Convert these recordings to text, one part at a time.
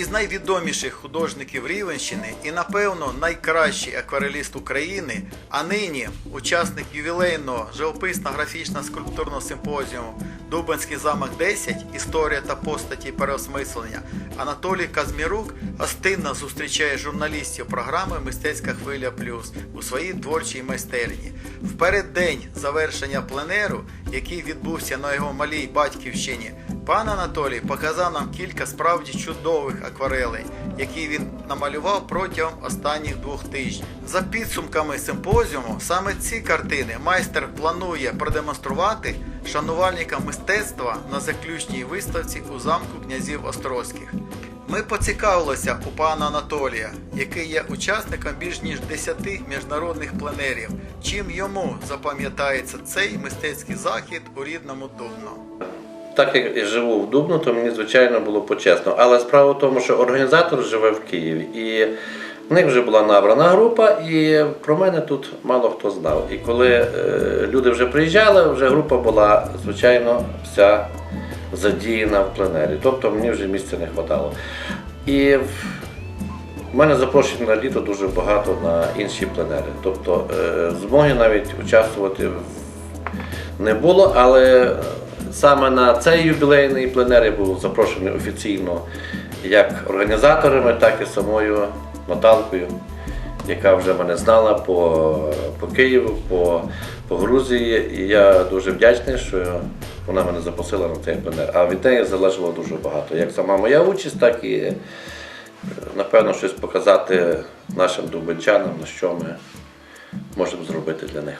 Із найвідоміших художників Рівенщини і, напевно, найкращий аквареліст України, а нині учасник ювілейного живописно-графічно скульптурного симпозіуму Дубенський замок 10 Історія та постаті переосмислення Анатолій Казмірук гостинно зустрічає журналістів програми Мистецька хвиля плюс у своїй творчій майстерні. В переддень завершення пленеру, який відбувся на його малій батьківщині, Пан Анатолій показав нам кілька справді чудових акварелей, які він намалював протягом останніх двох тижнів. За підсумками симпозіуму, саме ці картини майстер планує продемонструвати шанувальникам мистецтва на заключній виставці у замку князів Острозьких. Ми поцікавилися у пана Анатолія, який є учасником більш ніж 10 міжнародних пленерів, чим йому запам'ятається цей мистецький захід у рідному Дубно. Так як я живу в Дубну, то мені звичайно було почесно. Але справа в тому, що організатор живе в Києві, і в них вже була набрана група, і про мене тут мало хто знав. І коли е, люди вже приїжджали, вже група була, звичайно, вся задіяна в пленері. Тобто мені вже місця не вистачало. І в мене запрошень на літо дуже багато на інші пленери. Тобто е, змоги навіть участвувати не було, але саме на цей ювілейний пленер я був запрошений офіційно як організаторами, так і самою Наталкою, яка вже мене знала по, по Києву, по, по Грузії. І я дуже вдячний, що вона мене запросила на цей пленер. А від неї залежало дуже багато. Як сама моя участь, так і е, напевно щось показати нашим дубенчанам, на що ми можемо зробити для них.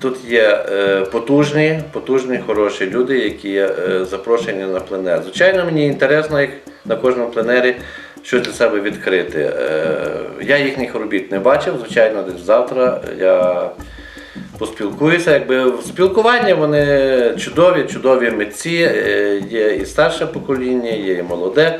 Тут є е, потужні, потужні, хороші люди, які е, запрошені на пленер. Звичайно, мені інтересно їх на кожному пленері щось для себе відкрити. Е, я їхніх робіт не бачив, звичайно, десь завтра я поспілкуюся. Якби в спілкуванні вони чудові, чудові митці, е, є і старше покоління, є і молоде.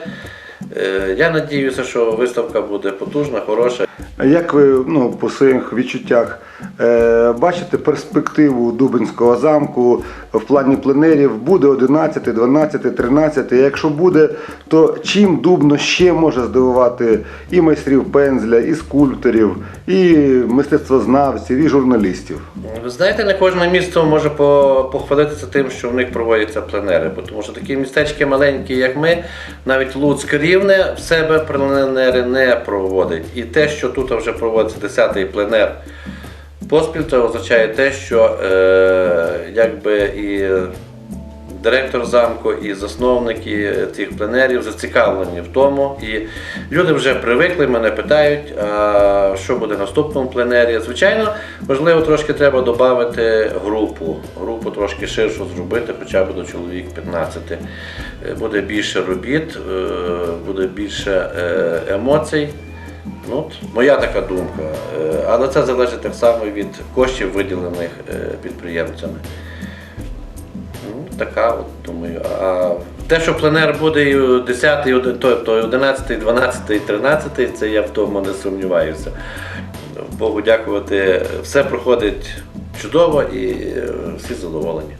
Е, Я надіюся, що виставка буде потужна, хороша. Як ви ну, по своїх відчуттях е, бачите перспективу Дубинського замку в плані пленерів? Буде 11, 12, 13. Якщо буде, то чим Дубно ще може здивувати і майстрів пензля, і скульпторів, і мистецтвознавців, і журналістів? Ви знаєте, не кожне місто може похвалитися тим, що в них проводяться пленери, бо тому що такі містечки маленькі, як ми, навіть Луцьк рівне в себе пленери не проводить. І те, що тут вже проводиться 10-й пленер поспіль, це означає те, що е, якби і директор замку і засновники цих пленерів зацікавлені в тому. І люди вже привикли, мене питають, а що буде наступному пленері. Звичайно, можливо, трошки треба додати групу. Групу трошки ширшу зробити, хоча б до чоловік 15. Е, Буде більше робіт, е, буде більше е, емоцій. Ну, от моя така думка. Е, Але це залежить так само від коштів, виділених е, підприємцями. Ну, така, от, думаю. А те, що пленер буде 10, і тобто 11, 12, 13, це я в тому не сумніваюся. Богу дякувати, все проходить чудово і е, всі задоволені.